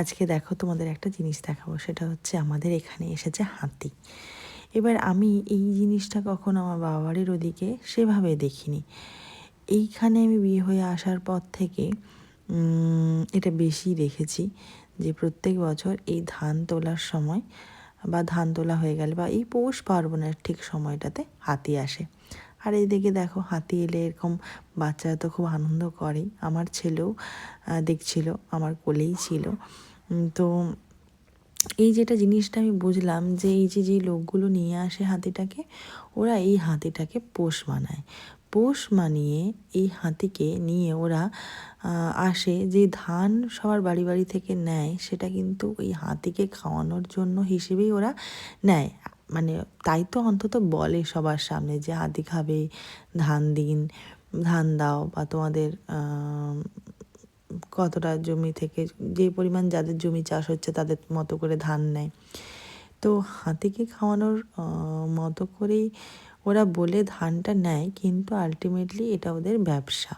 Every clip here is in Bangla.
আজকে দেখো তোমাদের একটা জিনিস দেখাবো, সেটা হচ্ছে আমাদের এখানে এসেছে হাতি। এবার আমি এই জিনিসটা কখন আমার বাবা বাড়ির ওদিকে সেভাবে দেখিনি। এইখানে আমি বিয়ে হয়ে আসার পর থেকে এটা বেশি দেখেছি যে প্রত্যেক বছর এই ধান তোলার সময় বা ধান তোলা হয়ে গেলে বা এই পৌষ পার্বণের ঠিক সময়টাতে হাতি আসে। আর এইদিকে দেখো হাতি এলে এরকম বাচ্চারা তো খুব আনন্দ করেই। আমার ছেলেও দেখছিল, আমার কোলেই ছিল। তো এই যেটা জিনিসটা আমি বুঝলাম যে এই যে যে লোকগুলো নিয়ে আসে হাতিটাকে, ওরা এই হাতিটাকে পোষ মানায়। পোষ মানিয়ে এই হাতিকে নিয়ে ওরা আসে। যে ধান সবার বাড়ি বাড়ি থেকে নেয়, সেটা কিন্তু ওই হাতিকে খাওয়ানোর জন্য হিসেবেই ওরা নেয়। মানে তাই তো অন্তত বলে সবার সামনে যে হাতি খাবে, ধান দিন, ধান দাও বা তোমাদের কতটা জমি থেকে, যে পরিমাণ যাদের জমি চাষ হচ্ছে তাদের মতো করে ধান নেয়। তো হাতিকে খাওয়ানোর মতো করেই ওরা বলে ধানটা নেয়, কিন্তু আলটিমেটলি এটা ওদের ব্যবসা।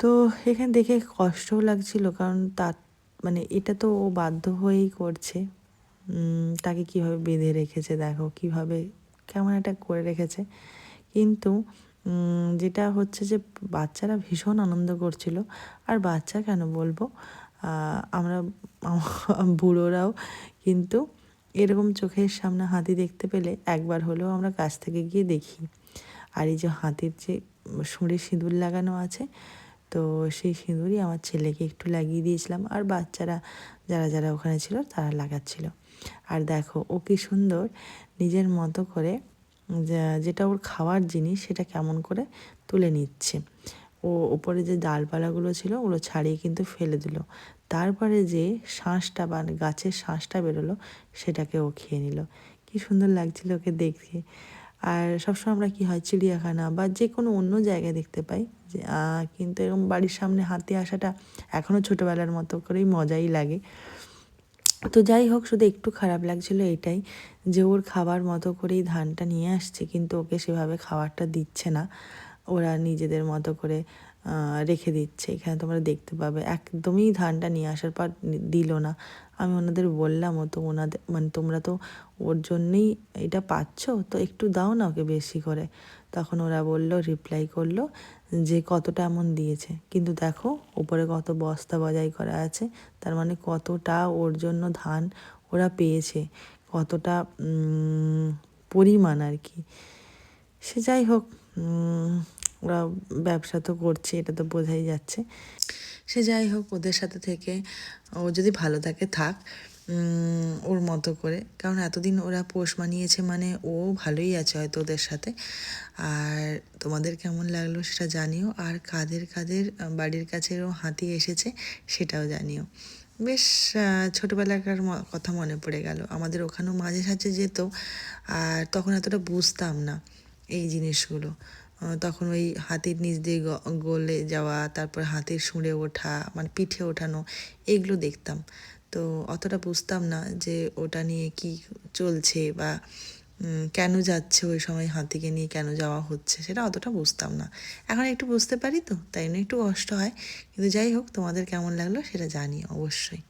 তো এখানে দেখে কষ্টও লাগছিল, কারণ তার মানে এটা তো ও বাধ্য হয়েই করছে। তাকে কীভাবে বেঁধে রেখেছে, দেখো কীভাবে, কেমন একটা করে রেখেছে। কিন্তু যেটা হচ্ছে যে বাচ্চারা ভীষণ আনন্দ করছিল। আর বাচ্চা কেন বলব? আমরা বুড়োরাও কিন্তু এরকম চোখের সামনে হাতি দেখতে পেলে একবার হলেও আমরা কাছ থেকে গিয়ে দেখি। আর এই যে হাতির যে সুঁড়ে সিঁদুর লাগানো আছে, তো সেই সিঁদুরই আমার ছেলেকে একটু লাগিয়ে দিয়েছিলাম। আর বাচ্চারা যারা যারা ওখানে ছিল তারা লাগাচ্ছিল। আর দেখো ও কি সুন্দর নিজের মতো করে যেটা ওর খাওয়ার জিনিস সেটা কেমন করে তুলে নিচ্ছে। ও ওপরে যে ডালপালাগুলো ছিল ওগুলো ছাড়িয়ে কিন্তু ফেলে দিল। তারপরে যে শাঁসটা বা গাছের শাঁসটা বেরোলো, সেটাকে ও খেয়ে নিল। কি সুন্দর লাগছিল ওকে দেখতে। আর সবসময় আমরা কি হয়, চিড়িয়াখানা বা যে কোনো অন্য জায়গায় দেখতে পাই যে কিন্তু এরকম বাড়ির সামনে হাতি আসাটা এখনও ছোটোবেলার মতো করেই মজাই লাগে। তো যাই হোক, শুধু একটু খারাপ লাগছিল এটাই যে ওর খাবার মতো করেই ধানটা নিয়ে আসছে, কিন্তু ওকে সেভাবে খাবারটা দিচ্ছে না। ওরা নিজেদের মতো করে রেখে দিচ্ছে। এখানে তোমরা দেখতে পাবে। একদমই ধানটা নিয়ে আসার পর দিল না। আমি ওনাদের বললাম, ও তো ওনাদের মানে তোমরা তো ওর জন্যেই এটা পাচ্ছ, তো একটু দাও না ওকে বেশি করে। তখন ওরা বলল রিপ্লাই করল যে, কতটা এমন দিয়েছে? কিন্তু দেখো, ওপরে কত বস্তা বজাই করা আছে, তার মানে কতটা ওর জন্য ধান ওরা পেয়েছে, কতটা পরিমাণ আর কি। সে যাই হোক ওরা ব্যবসা তো করছে, এটা তো বোঝাই যাচ্ছে। সে যাই হোক, ওদের সাথে থেকে ও যদি ভালো থাকে, থাক ওর মতো করে। কারণ এতদিন ওরা পোষ মানিয়েছে মানে ও ভালোই আছে হয়তো ওদের সাথে। আর তোমাদের কেমন লাগল সেটা জানিও। আর কাদের কাদের বাড়ির কাছেও হাতি এসেছে সেটাও জানিও। বেশ ছোটোবেলাকার কথা মনে পড়ে গেল। আমাদের ওখানেও মাঝে সাঝে যেত, আর তখন এতটা বুঝতাম না এই জিনিসগুলো। তখন ওই হাতির নিচ দিয়ে গলে যাওয়া, তারপর হাতির শুঁড়ে ওঠা মানে পিঠে ওঠানো, এগুলো দেখতাম। তো অতটা বুঝতাম না যে ওটা নিয়ে কি চলছে বা কেন যাচ্ছে ওই সময় হাতিকে নিয়ে, কেন যাওয়া হচ্ছে, সেটা অতটা বুঝতাম না। এখন একটু বুঝতে পারি তো, তাই জন্য একটু কষ্ট হয়। কিন্তু যাই হোক, তোমাদের কেমন লাগল সেটা জানি অবশ্যই।